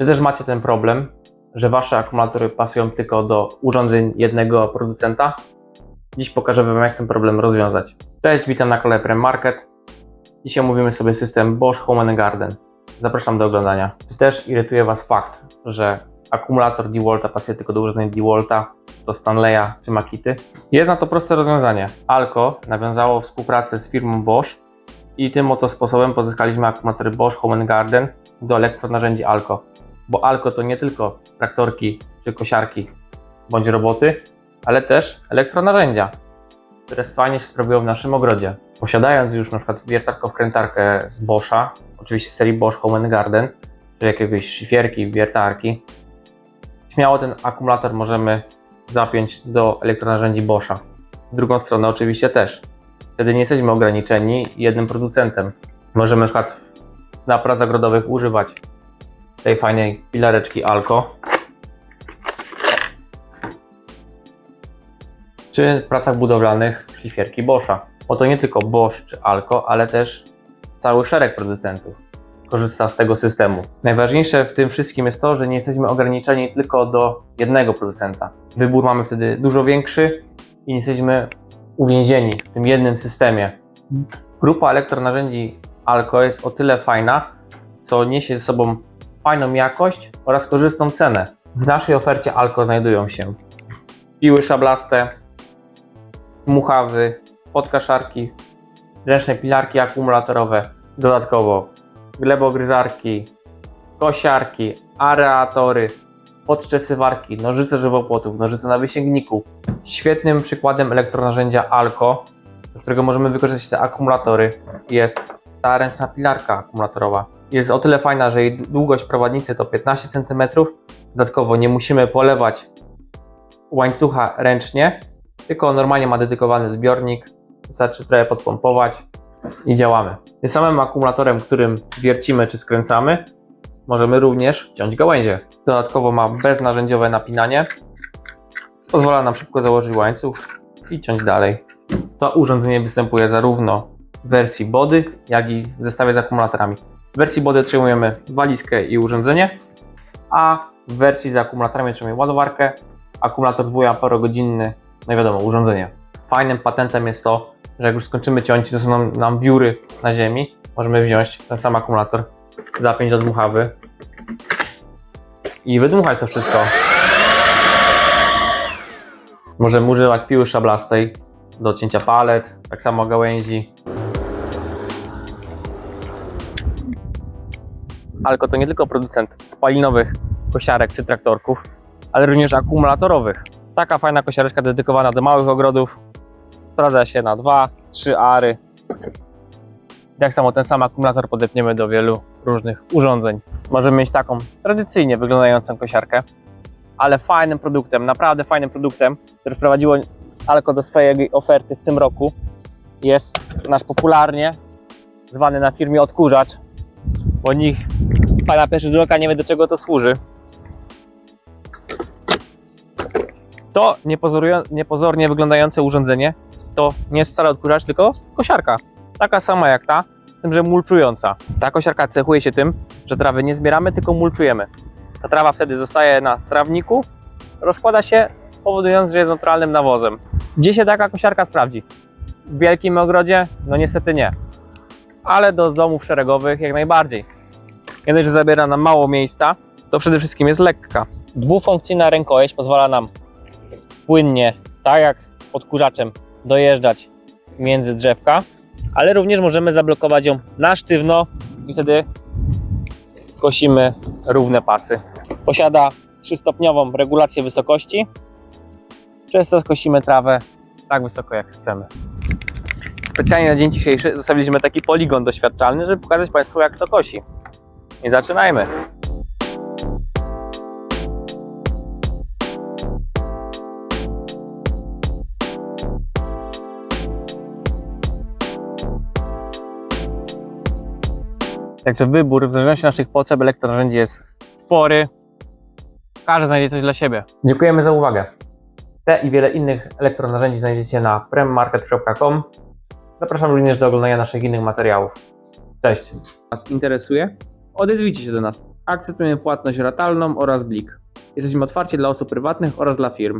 Czy też macie ten problem, że wasze akumulatory pasują tylko do urządzeń jednego producenta? Dziś pokażę wam jak ten problem rozwiązać. Cześć, witam na kanale Prem Market. Dzisiaj omówimy sobie system Bosch Home Garden. Zapraszam do oglądania. Czy też irytuje was fakt, że akumulator DeWalta pasuje tylko do urządzeń DeWalta, czy to Stanleya czy Makity? Jest na to proste rozwiązanie. Alco nawiązało współpracę z firmą Bosch i tym oto sposobem pozyskaliśmy akumulatory Bosch Home Garden do elektronarzędzi Alco. Bo Alco to nie tylko traktorki czy kosiarki bądź roboty, ale też elektronarzędzia, które fajnie się sprawują w naszym ogrodzie. Posiadając już na przykład wiertarko-wkrętarkę z Boscha, oczywiście serii Bosch Home Garden, czy jakiegoś szlifierki, wiertarki, śmiało ten akumulator możemy zapiąć do elektronarzędzi Boscha. W drugą stronę oczywiście też. Wtedy nie jesteśmy ograniczeni jednym producentem. Możemy na przykład na prac zagrodowych używać tej fajnej pilareczki Alco. Czy w pracach budowlanych szlifierki Boscha. Bo to nie tylko Bosch czy Alco, ale też cały szereg producentów korzysta z tego systemu. Najważniejsze w tym wszystkim jest to, że nie jesteśmy ograniczeni tylko do jednego producenta. Wybór mamy wtedy dużo większy i nie jesteśmy uwięzieni w tym jednym systemie. Grupa elektronarzędzi Alco jest o tyle fajna, co niesie ze sobą fajną jakość oraz korzystną cenę. W naszej ofercie Alco znajdują się piły szablaste, muchawy, podkaszarki, ręczne pilarki akumulatorowe, dodatkowo glebogryzarki, kosiarki, areatory, podczesywarki, nożyce żywopłotów, nożyce na wysięgniku. Świetnym przykładem elektronarzędzia Alco, do którego możemy wykorzystać te akumulatory, jest ta ręczna pilarka akumulatorowa. Jest o tyle fajna, że jej długość prowadnicy to 15 cm. Dodatkowo nie musimy polewać łańcucha ręcznie, tylko normalnie ma dedykowany zbiornik. Wystarczy trochę podpompować i działamy. Tym samym akumulatorem, którym wiercimy czy skręcamy, możemy również ciąć gałęzie. Dodatkowo ma beznarzędziowe napinanie, co pozwala nam szybko założyć łańcuch i ciąć dalej. To urządzenie występuje zarówno w wersji body, jak i w zestawie z akumulatorami. W wersji body otrzymujemy walizkę i urządzenie, a w wersji z akumulatorami otrzymujemy ładowarkę, akumulator 2 Ah, no i wiadomo, urządzenie. Fajnym patentem jest to, że jak już skończymy ciąć, to są nam, nam wióry na ziemi, możemy wziąć ten sam akumulator, zapiąć do dmuchawy i wydmuchać to wszystko. Możemy używać piły szablastej do cięcia palet, tak samo gałęzi. Alko to nie tylko producent spalinowych kosiarek czy traktorków, ale również akumulatorowych. Taka fajna kosiareczka dedykowana do małych ogrodów sprawdza się na 2-3 ary. Jak samo ten sam akumulator podepniemy do wielu różnych urządzeń. Możemy mieć taką tradycyjnie wyglądającą kosiarkę, ale fajnym produktem, naprawdę fajnym produktem, który wprowadziło Alco do swojej oferty w tym roku jest nasz popularnie zwany na firmie odkurzacz, bo nikt pana pierwszy rzut oka nie wie do czego to służy. To niepozornie wyglądające urządzenie to nie jest wcale odkurzacz, tylko kosiarka. Taka sama jak ta, z tym, że mulczująca. Ta kosiarka cechuje się tym, że trawy nie zbieramy, tylko mulczujemy. Ta trawa wtedy zostaje na trawniku, rozkłada się, powodując, że jest neutralnym nawozem. Gdzie się taka kosiarka sprawdzi? W wielkim ogrodzie? No niestety nie. Ale do domów szeregowych jak najbardziej. Nie dość, że zabiera nam mało miejsca, to przede wszystkim jest lekka. Dwufunkcyjna rękojeść pozwala nam płynnie, tak jak odkurzaczem, dojeżdżać między drzewka, ale również możemy zablokować ją na sztywno i wtedy kosimy równe pasy. Posiada trzystopniową regulację wysokości, przez to skosimy trawę tak wysoko jak chcemy. Specjalnie na dzień dzisiejszy zostawiliśmy taki poligon doświadczalny, żeby pokazać Państwu jak to kosi. I zaczynajmy. Także wybór w zależności od naszych potrzeb elektronarzędzi jest spory. Każdy znajdzie coś dla siebie. Dziękujemy za uwagę. Te i wiele innych elektronarzędzi znajdziecie na premmarket.com. Zapraszam również do oglądania naszych innych materiałów. Cześć. Was interesuje? Odezwijcie się do nas. Akceptujemy płatność ratalną oraz blik. Jesteśmy otwarci dla osób prywatnych oraz dla firm.